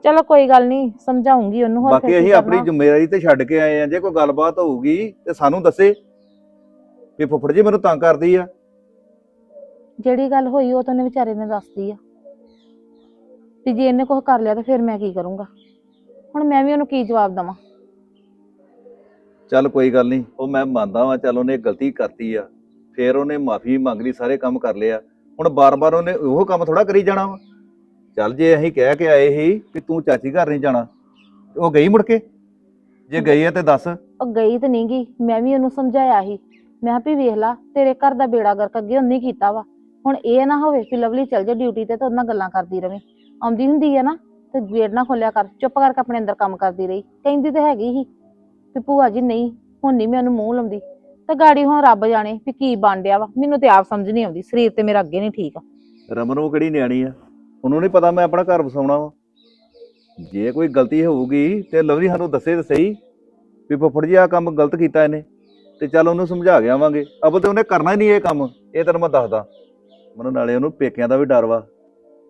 ਚਲੋ ਕੋਈ ਗੱਲ ਨਹੀਂ ਸਮਝਾਉਂਗੀ ਉਹਨੂੰ ਹੋਰ ਬਾਕੀ ਫਿਰ ਕੀ ਅਸੀਂ ਆਪਣੀ ਕਰਨਾ। ਜ਼ਿੰਮੇਵਾਰੀ ਤੇ ਛੱਡ ਕੇ ਆਏ ਆ ਜੇ ਕੋਈ ਗੱਲਬਾਤ ਹੋਊਗੀ ਤੇ ਸਾਨੂੰ ਦੱਸੇ ਵੀ ਫੁੱਫੜ ਜੀ ਮੈਨੂੰ ਤੰਗ ਕਰਦੀ ਆ। ਜਿਹੜੀ ਗੱਲ ਹੋਈ ਉਹ ਤਾਂ ਉਹਨੇ ਵਿਚਾਰੇ ਨੇ ਦੱਸਦੀ ਆ। ਤੇ ਜੇ ਇਹਨੇ ਕੁਝ ਕਰ ਲਿਆ ਤਾਂ ਫਿਰ ਮੈਂ ਕੀ ਕਰੂੰਗਾ? ਹੁਣ ਮੈਂ ਵੀ ਉਹਨੂੰ ਕੀ ਜਵਾਬ ਦਵਾਂ? ਚੱਲ ਕੋਈ ਗੱਲ ਨਹੀਂ ਉਹ ਮੈਂ ਮੰਨਦਾ ਵਾਂ ਚੱਲ ਉਹਨੇ ਗਲਤੀ ਕਰਤੀ ਆ। ਫੇਰ ਉਹਨੇ ਮਾਫੀ ਮੰਗ ਲਈ ਸਾਰੇ ਕੰਮ ਕਰ ਲਿਆ। ਹੁਣ ਬਾਰ-ਬਾਰ ਉਹਨੇ ਉਹ ਕੰਮ ਥੋੜਾ ਕਰੀ ਜਾਣਾ ਵਾ। ਚੱਲ ਜੇ ਅਸੀਂ ਕਹਿ ਕੇ ਆਏ ਸੀ ਕਿ ਤੂੰ ਚਾਚੀ ਘਰ ਨਹੀਂ ਜਾਣਾ ਤੇ ਉਹ ਗਈ ਮੁੜ ਕੇ? ਜੇ ਗਈ ਹੈ ਤੇ ਦੱਸ। ਉਹ ਗਈ ਤੇ ਨਹੀਂ ਗਈ ਮੈਂ ਵੀ ਉਹਨੂੰ ਸਮਝਾਇਆ ਸੀ। ਮੈਂ ਕਿਹਾ ਵੀ ਵੇਖ ਲਾ ਤੇਰੇ ਘਰ ਦਾ ਬੇੜਾ ਗਰਕ ਅੱਗੇ ਉਹਨੇ ਕੀਤਾ ਵਾ। ਹੁਣ ਇਹ ਨਾ ਹੋਵੇ ਕਿ ਲਵਲੀ ਚੱਲ ਜਾ ਡਿਊਟੀ ਤੇ ਤੇ ਉਹਦੇ ਨਾਲ ਗੱਲਾਂ ਕਰਦੀ ਰਵੇ। ਆਉਂਦੀ ਹੁੰਦੀ ਹੈ ਨਾ ਤੇ ਗੇਟ ਨਾ ਖੋਲਿਆ ਕਰ ਚੁੱਪ ਕਰਕੇ ਆਪਣੇ ਅੰਦਰ ਕੰਮ ਕਰਦੀ ਰਹੀ। ਕਹਿੰਦੀ ਤੇ ਹੈਗੀ ਸੀ ਵੀ ਭੂਆ ਜੀ ਨਹੀਂ ਹੁਣ ਨਹੀਂ ਮੈਂ ਉਹਨੂੰ ਮੂੰਹ ਲਾਉਂਦੀ। ਤੇ ਗਾੜੀ ਹੁਣ ਰੱਬ ਜਾਣੇ ਵੀ ਕੀ ਬਣ ਡਿਆ ਵਾ ਮੈਨੂੰ ਤੇ ਆਪ ਸਮਝ ਨਹੀਂ ਆਉਂਦੀ ਸਰੀਰ ਤੇ ਮੇਰਾ ਅੱਗੇ ਨਹੀਂ ਠੀਕ ਰਮਨ ਉਹ ਕਿਹੜੀ ਨਿਆਣੀ ਆ? ਉਹਨੂੰ ਨਹੀਂ ਪਤਾ ਮੈਂ ਆਪਣਾ ਘਰ ਵਸਾਉਣਾ ਵਾ। ਜੇ ਕੋਈ ਗਲਤੀ ਹੋਊਗੀ ਤੇ ਲਵਲੀ ਸਾਨੂੰ ਦੱਸੇ ਤਾਂ ਸਹੀ ਵੀ ਫੁੱਫੜ ਜੀ ਆ ਕੰਮ ਗਲਤ ਕੀਤਾ ਇਹਨੇ ਤੇ ਚੱਲ ਉਹਨੂੰ ਸਮਝਾ ਕੇ ਆਵਾਂਗੇ। ਅਬਲ ਤੇ ਉਹਨੇ ਕਰਨਾ ਹੀ ਨਹੀਂ ਇਹ ਕੰਮ। ਇਹ ਤੈਨੂੰ ਮੈਂ ਦੱਸਦਾ। ਮੈਨੂੰ ਨਾਲੇ ਉਹਨੂੰ ਪੇਕਿਆਂ ਦਾ ਵੀ ਡਰ ਵਾ।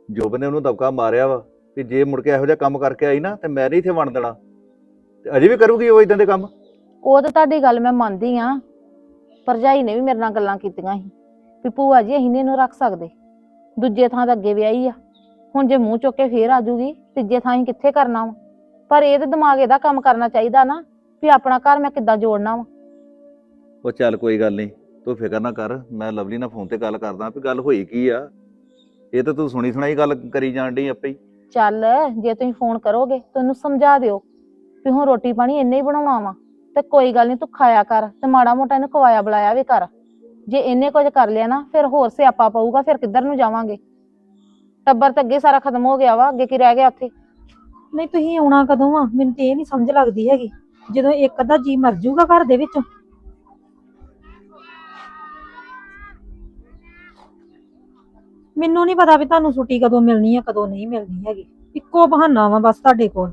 ਜੋਬ ਨੇ ਉਹਨੂੰ ਦਬਕਾ ਮਾਰਿਆ ਵਾ ਵੀ ਜੇ ਮੁੜ ਕੇ ਇਹੋ ਜਿਹਾ ਕੰਮ ਕਰਕੇ ਆਈ ਨਾ ਤੇ ਮੈਂ ਨਹੀਂ ਇੱਥੇ ਵਣ ਦੇਣਾ। ਤੇ ਅਜੇ ਵੀ ਕਰੂਗੀ ਉਹ ਇਦਾਂ ਦੇ ਕੰਮ? ਉਹ ਤਾਂ ਤੁਹਾਡੀ ਗੱਲ ਮੈਂ ਮੰਨਦੀ ਆ। ਭਰਜਾਈ ਨੇ ਵੀ ਮੇਰੇ ਨਾਲ ਗੱਲਾਂ ਕੀਤੀਆਂ ਸੀ ਵੀ ਭੂਆ ਜੀ ਅਸੀਂ ਨੀ ਇਹਨੂੰ ਰੱਖ ਸਕਦੇ। ਦੂਜੇ ਥਾਂ ਤੇ ਅੱਗੇ ਵਿਆਹੀ ਆ। ਹੁਣ ਜੇ ਮੂੰਹ ਚੁੱਕ ਕੇ ਫੇਰ ਆ ਜੂਗੀ ਤੀਜੇ ਥਾਂ ਹੀ ਕਿੱਥੇ ਕਰਨਾ ਵਾ? ਪਰ ਇਹ ਤੇ ਦਿਮਾਗ ਇਹਦਾ ਕੰਮ ਕਰਨਾ ਚਾਹੀਦਾ ਨਾ ਵੀ ਆਪਣਾ ਘਰ ਮੈਂ ਕਿੱਦਾਂ ਜੋੜਨਾ ਵਾ। ਉਹ ਚੱਲ ਕੋਈ ਗੱਲ ਨਹੀਂ ਤੂੰ ਫਿਕਰ ਨਾ ਕਰ ਮੈਂ ਲਵਲੀ ਨਾਲ ਫੋਨ ਤੇ ਗੱਲ ਕਰਦਾ ਵੀ ਗੱਲ ਹੋਈ ਕੀ ਆ। ਇਹ ਤਾਂ ਤੂੰ ਸੁਣੀ ਸੁਣਾਈ ਗੱਲ ਕਰੀ ਜਾਣ ਡਈ ਆਪੇ ਹੀ। ਚੱਲ ਜੇ ਤੁਸੀਂ ਫੋਨ ਕਰੋਗੇ ਤਾਂ ਉਹਨੂੰ ਸਮਝਾ ਦਿਓ ਵੀ ਹੁਣ ਰੋਟੀ ਪਾਣੀ ਇੰਨੇ ਹੀ ਬਣਾਉਣਾ ਵਾ ਤੇ ਕੋਈ ਗੱਲ ਨਹੀਂ ਤੂੰ ਖਾਇਆ ਕਰ ਤੇ ਮਾੜਾ ਮੋਟਾ ਇਹਨੂੰ ਖਵਾਇਆ ਬੁਲਾਇਆ ਵੀ ਕਰ। ਜੇ ਇਹਨੇ ਕੁਝ ਕਰ ਲਿਆ ਨਾ ਫਿਰ ਹੋਰ ਸਿਆਪਾ ਪਊਗਾ ਫਿਰ ਕਿੱਧਰ ਨੂੰ ਜਾਵਾਂਗੇ? ਟੱਬਰ ਤਾਂ ਅੱਗੇ ਸਾਰਾ ਖਤਮ ਹੋ ਗਿਆ ਵਾ, ਅੱਗੇ ਕੀ ਰਹਿ ਗਿਆ ਉੱਥੇ? ਨਹੀਂ, ਤੁਸੀਂ ਆਉਣਾ ਕਦੋਂ ਆ? ਮੈਨੂੰ ਤੇ ਇਹ ਨਹੀਂ ਸਮਝ ਲੱਗਦੀ ਹੈਗੀ। ਜਦੋਂ ਇੱਕ ਅੱਧਾ ਜੀ ਮਰ ਜਾਊਗਾ ਘਰ ਦੇ ਵਿੱਚੋਂ। ਮੈਨੂੰ ਨਹੀਂ ਪਤਾ ਵੀ ਤੁਹਾਨੂੰ ਛੁੱਟੀ ਕਦੋਂ ਮਿਲਣੀ ਆ, ਕਦੋਂ ਨਹੀਂ ਮਿਲਣੀ ਹੈਗੀ। ਇੱਕੋ ਬਹਾਨਾ ਵਾ ਬਸ ਤੁਹਾਡੇ ਕੋਲ।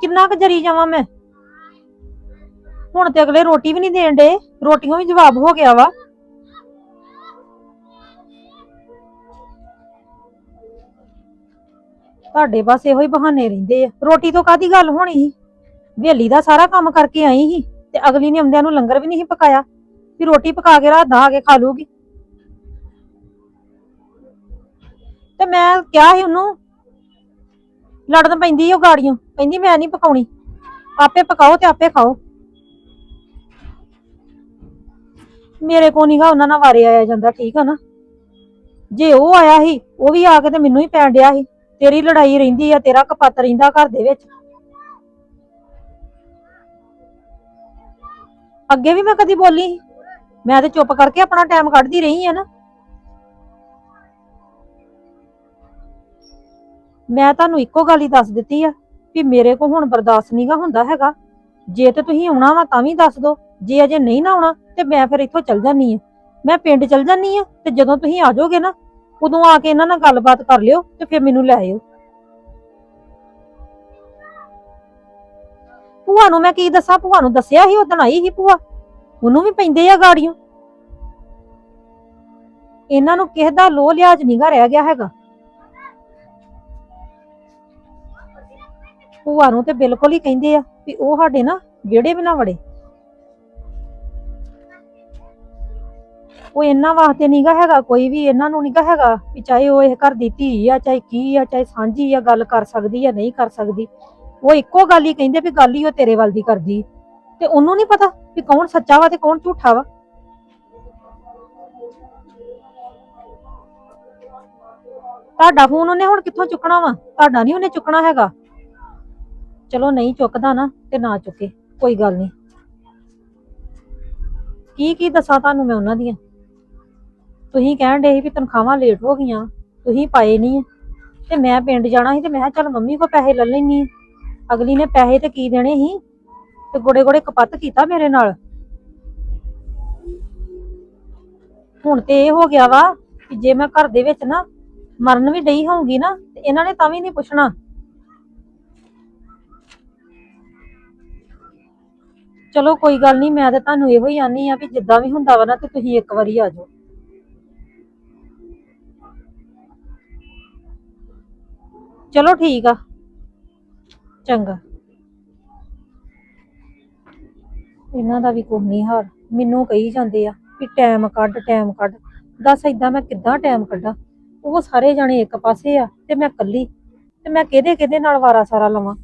ਕਿੰਨਾ ਕੁ ਜਰੀ ਜਾਵਾਂ ਮੈਂ? ਹੁਣ ਤੇ ਅਗਲੇ ਰੋਟੀ ਵੀ ਨਹੀਂ ਦੇਣ ਡੇ ਰੋਟੀਆਂ ਵੀ ਜਵਾਬ ਹੋ ਗਿਆ ਵਾ। ਤੁਹਾਡੇ ਬਸ ਇਹੋ ਹੀ ਬਹਾਨੇ ਰਹਿੰਦੇ ਆ। ਰੋਟੀ ਤੋਂ ਕਾਦੀ ਗੱਲ ਹੋਣੀ ਸੀ? ਵੇਲੀ ਦਾ ਸਾਰਾ ਕੰਮ ਕਰਕੇ ਆਈ ਸੀ ਤੇ ਅਗਲੀ ਨੇ ਆਉਂਦਿਆਂ ਨੂੰ ਲੰਗਰ ਵੀ ਨਹੀਂ ਸੀ ਪਕਾਇਆ। ਵੀ ਰੋਟੀ ਪਕਾ ਕੇ ਰਾਤ ਦਾ ਆ ਕੇ ਖਾ ਲੂਗੀ। ਤੇ ਮੈਂ ਕਿਹਾ ਸੀ ਉਹਨੂੰ, ਲੜਨ ਪੈਂਦੀ ਉਹ ਗਾੜੀਆਂ ਕਹਿੰਦੀ ਮੈਂ ਨਹੀਂ ਪਕਾਉਣੀ। ਆਪੇ ਪਕਾਓ ਤੇ ਆਪੇ ਖਾਓ। ਮੇਰੇ ਕੋ ਨੀਗਾ ਉਹਨਾਂ ਨਾਲ ਵਾਰੇ ਆਇਆ ਜਾਂਦਾ, ਠੀਕ ਆ ਨਾ? ਜੇ ਉਹ ਆਇਆ ਸੀ, ਉਹ ਵੀ ਆ ਕੇ ਤੇ ਮੈਨੂੰ ਹੀ ਪੈਣ ਡਿਆ ਸੀ। ਤੇਰੀ ਲੜਾਈ ਰਹਿੰਦੀ ਆ, ਤੇਰਾ ਕਪੱਤ ਰਹਿੰਦਾ ਘਰ ਦੇ ਵਿੱਚ। ਅੱਗੇ ਵੀ ਮੈਂ ਕਦੀ ਬੋਲੀ ਸੀ? ਮੈਂ ਤੇ ਚੁੱਪ ਕਰਕੇ ਆਪਣਾ ਟਾਈਮ ਕੱਢਦੀ ਰਹੀ ਆ ਨਾ। ਮੈਂ ਤੁਹਾਨੂੰ ਇੱਕੋ ਗੱਲ ਹੀ ਦੱਸ ਦਿੱਤੀ ਆ ਵੀ ਮੇਰੇ ਕੋ ਹੁਣ ਬਰਦਾਸ਼ਤ ਨਹੀਂਗਾ ਹੁੰਦਾ ਹੈਗਾ। ਜੇ ਤੇ ਤੁਸੀਂ ਆਉਣਾ ਵਾ ਤਾਂ ਵੀ ਦੱਸ ਦਿਓ ਜੇ ਅਜੇ ਨਹੀਂ ਨਾ ਆਉਣਾ ਤੇ ਮੈਂ ਫਿਰ ਇੱਥੋਂ ਚੱਲ ਜਾਨੀ ਆ। ਮੈਂ ਪਿੰਡ ਚੱਲ ਜਾਨੀ ਆ ਤੇ ਜਦੋਂ ਤੁਸੀਂ ਆ ਜਾਓਗੇ ਨਾ ਉਦੋਂ ਆ ਕੇ ਇਹਨਾਂ ਨਾਲ ਗੱਲਬਾਤ ਕਰ ਲਿਓ ਤੇ ਫਿਰ ਮੈਨੂੰ ਲੈ ਆਇਓ। ਭੂਆ ਨੂੰ ਮੈਂ ਕੀ ਦੱਸਾਂ? ਭੂਆ ਨੂੰ ਦੱਸਿਆ ਸੀ ਉਦੋਂ ਆਈ ਸੀ ਭੂਆ। ਉਹਨੂੰ ਵੀ ਪੈਂਦੇ ਆ ਗਾੜੀਆਂ। ਇਹਨਾਂ ਨੂੰ ਕਿਸੇ ਦਾ ਲੋਹ ਲਿਹਾਜ਼ ਨਹੀਂਗਾ ਰਹਿ ਗਿਆ ਹੈਗਾ। ਭੂਆ ਨੂੰ ਤੇ ਬਿਲਕੁਲ ਹੀ ਕਹਿੰਦੇ ਆ ਵੀ ਉਹ ਸਾਡੇ ਨਾ ਵਿਹੜੇ ਵੀ ਨਾ ਵੜੇ। ਉਹ ਇਹਨਾਂ ਵਾਸਤੇ ਨਹੀਂਗਾ ਹੈਗਾ, ਕੋਈ ਵੀ ਇਹਨਾਂ ਨੂੰ ਨਹੀਂਗਾ ਹੈਗਾ, ਵੀ ਚਾਹੇ ਉਹ ਇਹ ਘਰ ਦੀ ਧੀ ਆ, ਚਾਹੇ ਕੀ ਆ, ਚਾਹੇ ਸਾਂਝੀ ਆ, ਗੱਲ ਕਰ ਸਕਦੀ ਆ, ਨਹੀਂ ਕਰ ਸਕਦੀ। ਉਹ ਇੱਕੋ ਗੱਲ ਹੀ ਕਹਿੰਦੇ ਵੀ ਗੱਲ ਹੀ ਉਹ ਤੇਰੇ ਵੱਲ ਦੀ ਕਰਦੀ। ਤੇ ਉਹਨੂੰ ਨਹੀਂ ਪਤਾ ਵੀ ਕੌਣ ਸੱਚਾ ਵਾ ਤੇ ਕੌਣ ਝੂਠਾ ਵਾ। ਤੁਹਾਡਾ ਫੋਨ ਉਹਨੇ ਹੁਣ ਕਿੱਥੋਂ ਚੁੱਕਣਾ ਵਾ? ਤੁਹਾਡਾ ਨਹੀਂ ਉਹਨੇ ਚੁੱਕਣਾ ਹੈਗਾ। ਚਲੋ ਨਹੀਂ ਚੁੱਕਦਾ ਨਾ ਤੇ ਨਾ ਚੁੱਕੇ, ਕੋਈ ਗੱਲ ਨਹੀਂ ਕੀ ਕੀ ਦੱਸਾਂ ਤੁਹਾਨੂੰ ਮੈਂ ਉਹਨਾਂ ਦੀਆਂ? ਤੁਸੀਂ ਕਹਿਣ ਡੇ ਸੀ ਵੀ ਤਨਖਾਹਾਂ ਲੇਟ ਹੋ ਗਈਆਂ, ਤੁਸੀਂ ਪਾਏ ਨਹੀਂ ਤੇ ਮੈਂ ਪਿੰਡ ਜਾਣਾ ਸੀ ਤੇ ਮੈਂ ਕਿਹਾ ਚੱਲ ਮੰਮੀ ਕੋ ਪੈਸੇ ਲੈ ਲੈਣੀ ਅਗਲੀ ਨੇ ਪੈਸੇ ਤੇ ਕੀ ਦੇਣੇ ਸੀ? ਤੇ ਗੋੜੇ ਗੋੜੇ ਕਪੱਤ ਕੀਤਾ ਮੇਰੇ ਨਾਲ। ਹੁਣ ਤੇ ਇਹ ਹੋ ਗਿਆ ਵਾ ਕਿ ਜੇ ਮੈਂ ਘਰ ਦੇ ਵਿੱਚ ਨਾ ਮਰਨ ਵੀ ਡਈ ਹੋਊਗੀ ਨਾ, ਤੇ ਇਹਨਾਂ ਨੇ ਤਾਂ ਵੀ ਨਹੀਂ ਪੁੱਛਣਾ। ਚਲੋ ਕੋਈ ਗੱਲ ਨਹੀਂ ਮੈਂ ਤਾਂ ਤੁਹਾਨੂੰ ਇਹੋ ਹੀ ਆਨੀ ਆ ਵੀ ਜਿੱਦਾਂ ਵੀ ਹੁੰਦਾ ਵਾ ਨਾ, ਤੇ ਤੁਸੀਂ ਇੱਕ ਵਾਰੀ ਆ ਜਾਓ। ਚਲੋ ਠੀਕ ਆ। ਚੰਗਾ। ਇਹਨਾਂ ਦਾ ਵੀ ਕੋਈ ਨਹੀਂ ਹਾਲ। ਮੈਨੂੰ ਕਹੀ ਜਾਂਦੇ ਆ ਵੀ ਟਾਈਮ ਕੱਢ ਟਾਈਮ ਕੱਢ। ਦੱਸ ਏਦਾਂ ਮੈਂ ਕਿੱਦਾਂ ਟਾਈਮ ਕੱਢਾਂ? ਉਹ ਸਾਰੇ ਜਾਣੇ ਇੱਕ ਪਾਸੇ ਆ ਤੇ ਮੈਂ ਇਕੱਲੀ। ਤੇ ਮੈਂ ਕਿਹਦੇ ਕਿਹਦੇ ਨਾਲ ਵਾਰਾ ਸਾਰਾ ਲਵਾਂ?